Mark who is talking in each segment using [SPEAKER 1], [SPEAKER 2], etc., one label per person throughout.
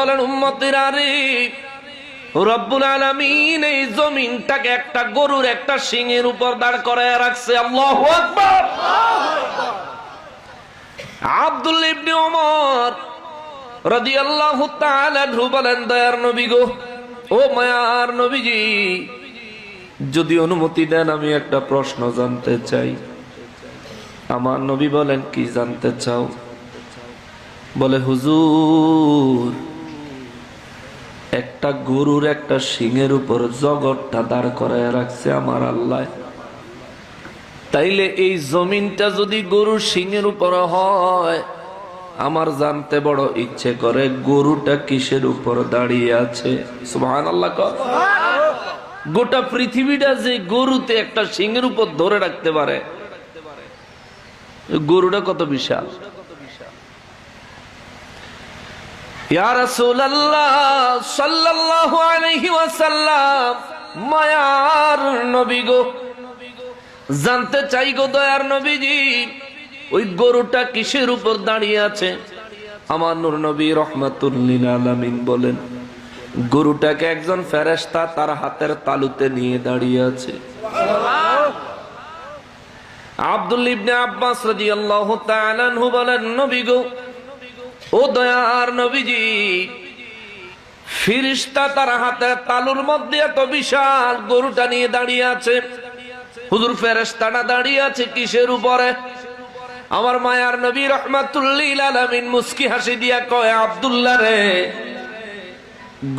[SPEAKER 1] বলেন, উম্মতিরা রে রব্বুল আলামিন এই জমিনটাকে একটা গরুর একটা সিংহের উপর দাঁড় করায় রাখছে। আল্লাহু আকবার। আব্দুল ইবনে ওমর রাদিয়াল্লাহু তাআলা বলেন, দয়ার নবী গো, ও মায়ার নবীজি, যদি অনুমতি দেন, আমি একটা প্রশ্ন জানতে চাই। আমার নবী বলেন, কি জানতে চাও? বলে, হুজুর একটা গরুর একটা সিংহের উপর জগৎটা দাঁড় করায় রাখছে আমার আল্লাহ। তাইলে এই জমিনটা যদি গরুর সিংহের উপর হয়, আমার জানতে বড় ইচ্ছে করে গরুটা কিসের উপর দাঁড়িয়ে আছে। গোটা পৃথিবীটা যে গরুতে একটা সিংহের উপর ধরে রাখতে পারে, গরুটা কত বিশাল? ইয়া রাসূলুল্লাহ সাল্লাল্লাহু আলাইহি ওয়াসাল্লাম, মায়ার নবী গো। জানতে চাই গো দয়ার নবীজি, ওই গরুটা কিসের উপর দাঁড়িয়ে আছে? আমার নূর নবী রহমাতুল্লিল আলামিন বলেন, গরুটাকে একজন ফেরেশতা তার হাতের তালুতে নিয়ে দাঁড়িয়ে আছে। আব্দুল ইবনে আব্বাস রাদিয়াল্লাহু তাআলা বলেন, নবী গো ও দয়ার নবীজি, ফিরিস্তা তার হাতে তালুর মধ্যে এত বিশাল গরুটা নিয়ে দাঁড়িয়ে আছে। হুজুর ফেরেস্তাটা দাঁড়িয়ে আছে কিসের উপরে? আমার মায়ার নবী রহমাতুল্লিল আলামিন মুস্কি হাসি দিয়া কয়, আব্দুল্লাহ রে,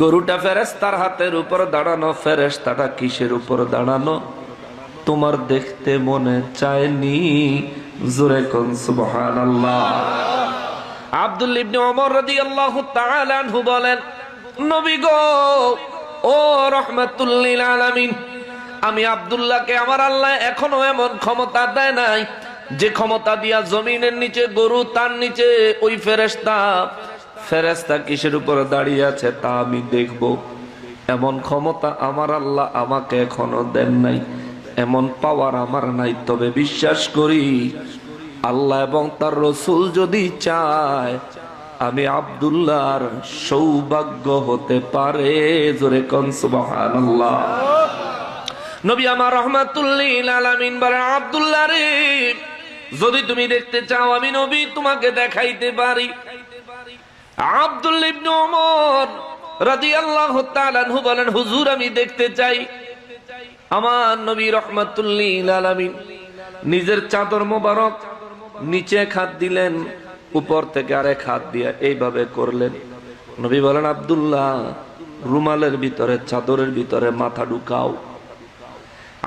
[SPEAKER 1] গরুটা ফেরেস্তার হাতের উপর দাঁড়ানো ফেরেস্তাটা কিসের উপর দাঁড়ানো? তোমার দেখতে মনে চায়নি? জোরে কোন সুবহানাল্লাহ। আব্দুল ইবনে ওমর রাদিয়াল্লাহু তাআলা আনহু বলেন, নবী গো, ও রহমাতুল্লিল আলামিন, আমি আব্দুল্লাহকে আমার আল্লাহ এখনও এমন ক্ষমতা দেয় নাই, যে ক্ষমতা দিয়া জমিনের নিচে গরু, তার নিচে ওই ফেরেস্তা ফেরেস্তা কিসের উপরে দাঁড়িয়ে আছে তা আমি দেখব। এমন ক্ষমতা আমার আল্লাহ আমাকে এখনও দেন নাই, এমন পাওয়ার আমার নাই, তবে বিশ্বাস করি আল্লাহ এবং তার রসুল যদি চায়, আমি আব্দুল্লাহর সৌভাগ্য হতে পারে। জোরে কনসুবাহান আল্লাহ নবী আমার রহমাতুল্লিল আলামিন বলেন, আব্দুল্লাহ রে, যদি তুমি দেখতে চাও, আমি নবী তোমাকে দেখাইতে পারি। আব্দুল্লাহ ইবনে ওমর রাদিয়াল্লাহু তাআলা আনহু বলেন, হুজুর, আমি দেখতে চাই। আমার নবী রহমাতুল্লিল আলামিন নিজের চাদর মোবারক নিচে খাত দিলেন, উপর থেকে আরেক হাত দিয়ে এইভাবে করলেন। নবী বলেন, আবদুল্লাহ, রুমালের ভিতরে, চাদরের ভিতরে মাথা ঢুকাও।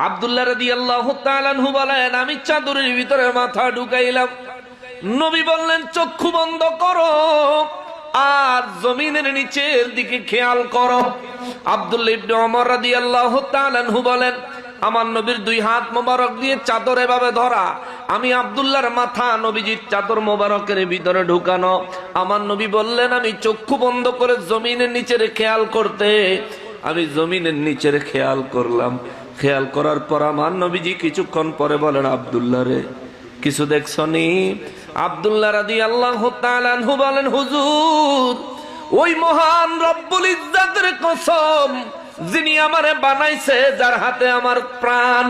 [SPEAKER 1] আব্দুল্লাহ রাদি আল্লাহ বলেন, আমি চাদরের ভিতরে মাথা ঢুকাইলাম। নবী বললেন, চক্ষু বন্ধ করো আর জমিনের নিচের দিকে খেয়াল করো। আব্দুল্লাহ ইবনে ওমর রাদিয়াল্লাহু তাআলা বলেন আমার নবীর দুই হাত মোবারক দিয়ে চাদর এভাবে ধরা, আমি আব্দুল্লাহর মাথা নবীজির চাদর মোবারকের ভিতরে ঢুকানো। আমার নবী বললেন, আমি চক্ষু বন্ধ করে জমিনের নিচের খেয়াল করতে। আমি জমিনের নিচের খেয়াল করলাম। খেয়াল করার পর আমার নবীজি কিছুক্ষণ পরে বলেন, আব্দুল্লাহ রে, কিছু দেখছনি আব্দুল্লাহ রাদি আল্লাহ তাআলাহু বলেন, হুজুর, ওই মহান রব্বুল ইজ্জাতের কসম যিনি আমারে বানাইছে, যার হাতে আমার প্রাণ।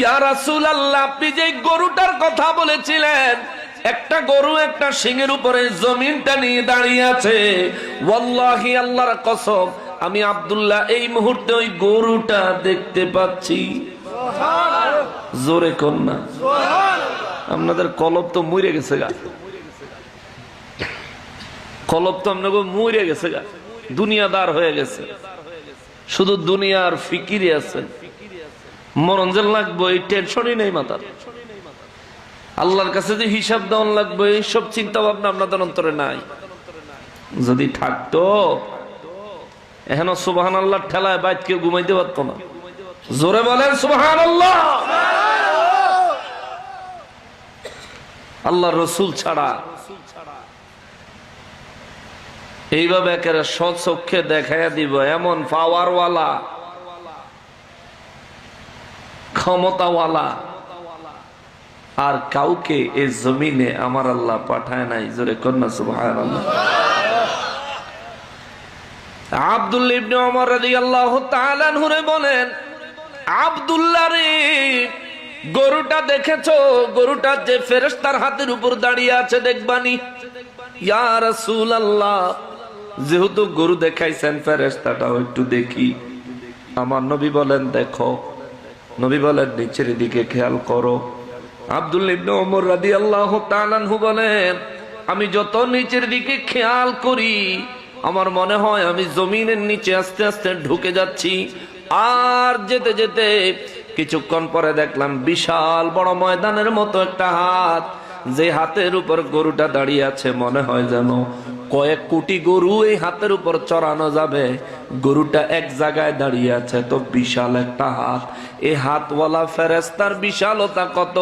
[SPEAKER 1] ইয়া রাসূলুল্লাহ, আপনি যে গরুটার কথা বলেছিলেন, একটা গরু একটা সিংহের উপরে জমিনটা নিয়ে দাঁড়িয়ে আছে। ওয়াল্লাহি আল্লাহর কসম, আমি আব্দুল্লাহ, এই মুহূর্তে ওই গরুটা দেখতে পাচ্ছি। জোরে কন্যা আপনাদের কলব তো মরে গেছে গা। কলব তো আপনাকে মরে গেছে গা। দুনিয়াদার হয়ে গেছে। শুধু দুনিয়ার ফিকিরে আছেন মরঞ্জল লাগবে, এই টেনশনই নেই মাথার। আল্লাহর কাছে যে হিসাব দেওয়ান লাগবে, এইসব চিন্তা ভাবনা আপনাদের অন্তরে নাই। যদি থাকতো এখন সুবাহান আল্লাহ ঠেলায় বাইত কেউ ঘুমাইতে পারতো না। জোরে বলেন সুবাহান আল্লাহ আল্লাহ রসুল ছাড়া এইভাবে একেবারে সচক্ষে দেখাইয়া দিব, এমন পাওয়ারওয়ালা ক্ষমতাওয়ালা। আর কাউকে এই জমিনে আমার আল্লাহ পাঠায় নাই, জোরে কন্যা সুবাহ আব্দুল ইবনে বলেন, আব্দুল্লাহ রে, গরুটা দেখেছ? গরুটা যে ফেরেশতার হাতের উপর দাঁড়িয়ে আছে, দেখবানি? ইয়া রাসূলুল্লাহ যেহেতু গরু দেখাইছেন ফেরেশতাটাও একটু দেখি। আমার নবী বলেন, দেখো, নবী বলেন, নিচের দিকে খেয়াল করো। আব্দুল ইবনে ওমর রাদিয়াল্লাহু তাআলা বলেন, আমি যত নিচের দিকে খেয়াল করি, আমার মনে হয় আমি জমিনের নিচে আস্তে আস্তে ঢুকে যাচ্ছি। আর যেতে যেতে কিছুক্ষণ পরে দেখলাম বিশাল বড় ময়দানের মতো একটা হাত, যে হাতের উপর গরুটা দাঁড়িয়ে আছে, মনে হয় যেন কয়েক কোটি গরু এই হাতের উপর চড়ানো যাবে। গরুটা এক জায়গায় দাঁড়িয়ে আছে, তো বিশাল একটা হাত। এই হাতওয়ালা ফেরেস্তার বিশালতা কত?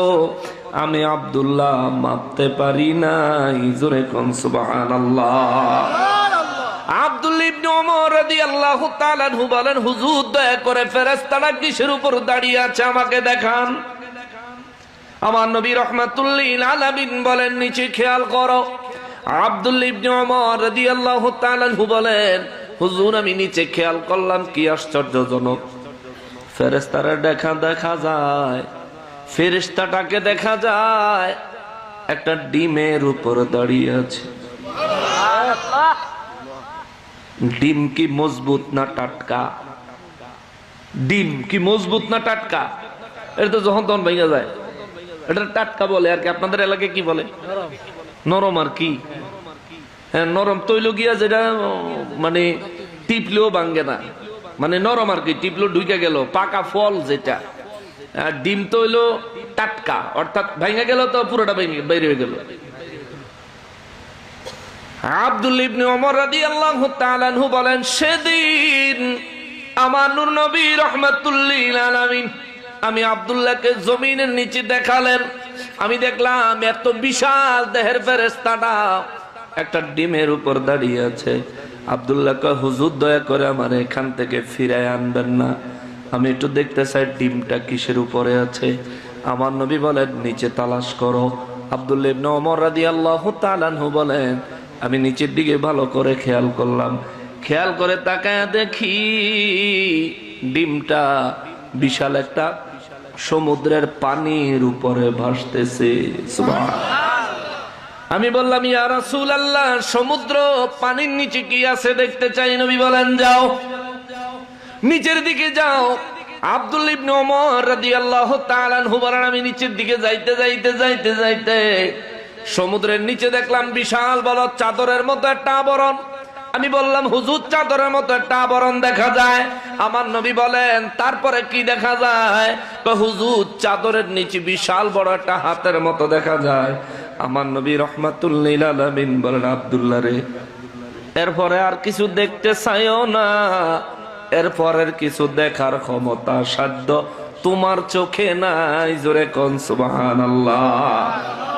[SPEAKER 1] আমি আব্দুল্লাহ মাপতে পারি নাই, জোরে কোন সুবহানাল্লাহ। করে কিসের উপর দাঁড়িয়ে আছে আমাকে দেখান। আমার নবী রহমাতুল্লিল আলামিন বলেন, নিচে খেয়াল করো। আব্দুল ইবনে ওমর রাদিয়াল্লাহু তাআলা বলেন, হুজুর, আমি নিচে খেয়াল করলাম কি আশ্চর্যজনক। ফেরেশতারা দেখা দেখা যায়, ফেরেশতাটাকে দেখা যায়, একটা ডিমের উপর দাঁড়িয়ে আছে। ডিম কি মজবুত না টাটকা? ডিম কি মজবুত না টাটকা? এটা তো যখন তখন ভেঙে যায়। এটা টাটকা বলে, আর কি আপনাদের এলাকায় কি বলে? নরম আর কি। হ্যাঁ নরম। তৈল গিয়া যেটা মানে টিপলেও ভাঙ্গে না। মানে নরম আর কি টিপলো ঢুকে গেল, পাকা ফল যেটা। ডিম তো হইল টাটকা, অর্থাৎ ভেঙে গেল তো পুরোটা বের হয়ে গেল। আব্দুল ইবনে ওমর রাদিয়াল্লাহু তাআলা বলেন, সেদিন আমার নবী রাহমাতুল্লিল আমি আব্দুল্লাহকে জমিনের নিচে দেখালেন। আমি দেখলাম, এত বিশাল দেহের ফেরেশতাটা একটা ডিমের উপর দাঁড়িয়ে আছে। আব্দুল্লাহকে হুজুর, দয়া করে আমার এখান থেকে ফিরায় আনবেন না। আমি একটু দেখতে চাই, ডিমটা কিসের উপরে আছে? আমার নবী বলেন, নিচে তালাশ করো। আব্দুল্লাহ বলেন, আমি নিচের দিকে ভালো করে খেয়াল করলাম। খেয়াল করে তাকায় দেখি ডিমটা বিশাল একটা সমুদ্রের পানির উপরে ভাসতেছে। আমি বললাম, ইয়া রাসূল আল্লাহ সমুদ্র পানির নিচে কি আছে দেখতে চাই? নবী বলেন, যাও। নিচের দিকে যাও। আব্দুল আমি নিচের দিকে যাইতে যাইতে যাইতে যাইতে সমুদ্রের নিচে দেখলাম বিশাল বড় চাদরের মতো একটা আবরণ। আমি বললাম, হুজুর, চাদরের মতো একটা আবরণ দেখা যায়। আমার নবী বলেন, তারপরে কি দেখা যায়? হুজুর, চাদরের নিচে বিশাল বড় একটা হাতের মতো দেখা যায়। আমার নবী রহমাতুল্লিল আলামিন বলেন, আব্দুল্লাহ রে, এরপরে আর কিছু দেখতে চাইও না। এরপরের কিছু দেখার ক্ষমতা সাধ্য তোমার চোখে নাই। জোরে কন, সুবহানাল্লাহ।